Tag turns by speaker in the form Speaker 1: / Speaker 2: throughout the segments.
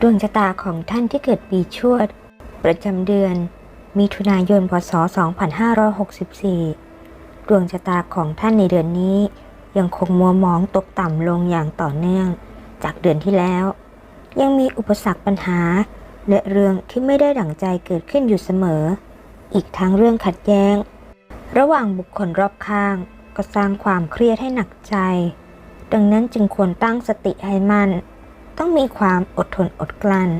Speaker 1: ดวงชะตาของท่านที่เกิดปีชวด ประจำเดือน มิถุนายน พศ 2564 ดวงชะตาของท่านในเดือนนี้ ยังคงมัวมองตกต่ำลงอย่างต่อเนื่อง จากเดือนที่แล้ว ยังมีอุปสรรคปัญหา และเรื่องที่ไม่ได้ดั่งใจเกิดขึ้นอยู่เสมอ อีกทั้งเรื่องขัดแย้ง ระหว่างบุคคลรอบข้าง ก็สร้างความเครียดให้หนักใจ ดังนั้นจึงควรตั้งสติให้มั่น ต้องมีความอดทนอดกลั้น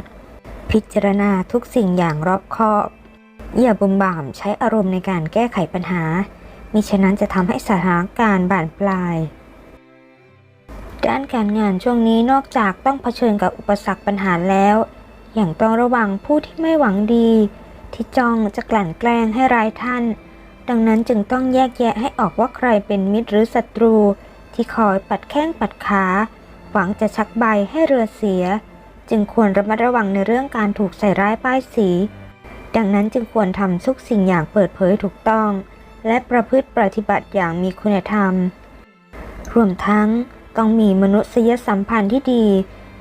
Speaker 1: พิจารณาทุกสิ่งอย่างรอบคอบ อย่าบุมบ่ามใช้อารมณ์ในการแก้ไขปัญหา มิฉะนั้นจะทำให้สถานการณ์บานปลาย ด้านการงานช่วงนี้นอกจากต้องเผชิญกับอุปสรรคปัญหาแล้วอย่างต้องระวังผู้ที่ไม่หวังดี ที่จ้องจะกลั่นแกล้งให้ร้ายท่าน ดังนั้นจึงต้องแยกแยะให้ออกว่าใครเป็นมิตรหรือศัตรู ที่คอยปัดแข้งปัดขา หวังจะชักใบให้เรือเสีย จึงควรระมัดระวังในเรื่องการถูกใส่ร้ายป้ายสี ดังนั้นจึงควรทำทุกสิ่งอย่างเปิดเผยถูกต้อง และประพฤติปฏิบัติอย่างมีคุณธรรม รวมทั้งต้องมีมนุษยสัมพันธ์ที่ดี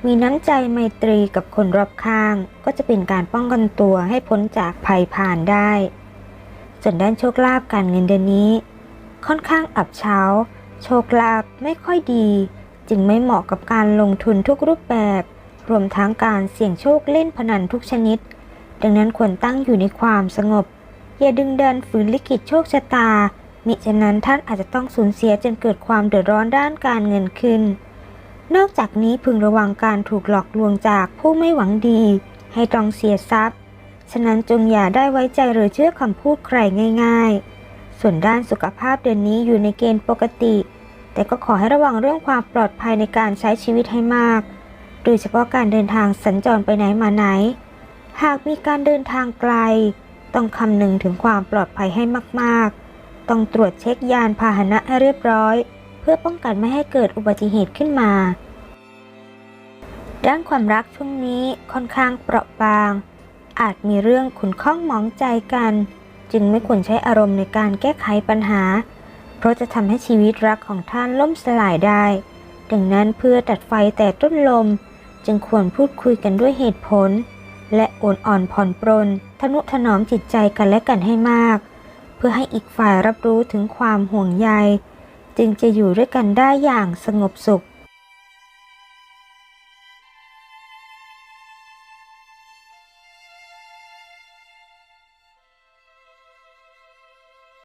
Speaker 1: มีน้ำใจไมตรีกับคนรอบข้าง ก็จะเป็นการป้องกันตัวให้พ้นจากภัยผ่านได้ ส่วนด้านโชคลาภการเงินเดือนนี้ ค่อนข้างอับเฉาโชคลาภไม่ค่อยดี จึงไม่เหมาะกับการลงทุนทุกรูปแบบ รวมทั้งการเสี่ยงโชคเล่นพนันทุกชนิด ดังนั้นควรตั้งอยู่ในความสงบ อย่าดึงดันฝืนลิขิตโชคชะตา มิฉะนั้นท่านอาจจะต้องสูญเสียจนเกิดความเดือดร้อนด้านการเงินขึ้น นอกจากนี้พึงระวังการถูกหลอกลวงจากผู้ไม่หวังดี ให้ต้องเสียทรัพย์ ฉะนั้นจงอย่าได้ไว้ใจหรือเชื่อคำพูดใครง่าย ๆ ส่วนด้านสุขภาพเดือนนี้อยู่ในเกณฑ์ปกติ แต่ก็ขอให้ระวังเรื่องความปลอดภัยในการใช้ชีวิตให้มาก โดยเฉพาะการเดินทางสัญจรไปไหนมาไหน หากมีการเดินทางไกล ต้องคำนึงถึงความปลอดภัยให้มากๆ ต้องตรวจเช็คยานพาหนะให้เรียบร้อย เพื่อป้องกันไม่ให้เกิดอุบัติเหตุขึ้นมา ด้านความรักช่วงนี้ค่อนข้างเปราะบาง อาจมีเรื่องขุนข้องหมองใจกัน จึงไม่ควรใช้อารมณ์ในการแก้ไขปัญหา เพราะจะทำให้ชีวิตรักของท่านล่มสลายได้ ดังนั้นเพื่อตัดไฟแต่ต้นลม จึงควรพูดคุยกันด้วยเหตุผล และโอนอ่อนผ่อนปรนทนุถนอมจิตใจกันและกันให้มาก เพื่อให้อีกฝ่ายรับรู้ถึงความห่วงใย จึงจะอยู่ด้วยกันได้อย่างสงบสุข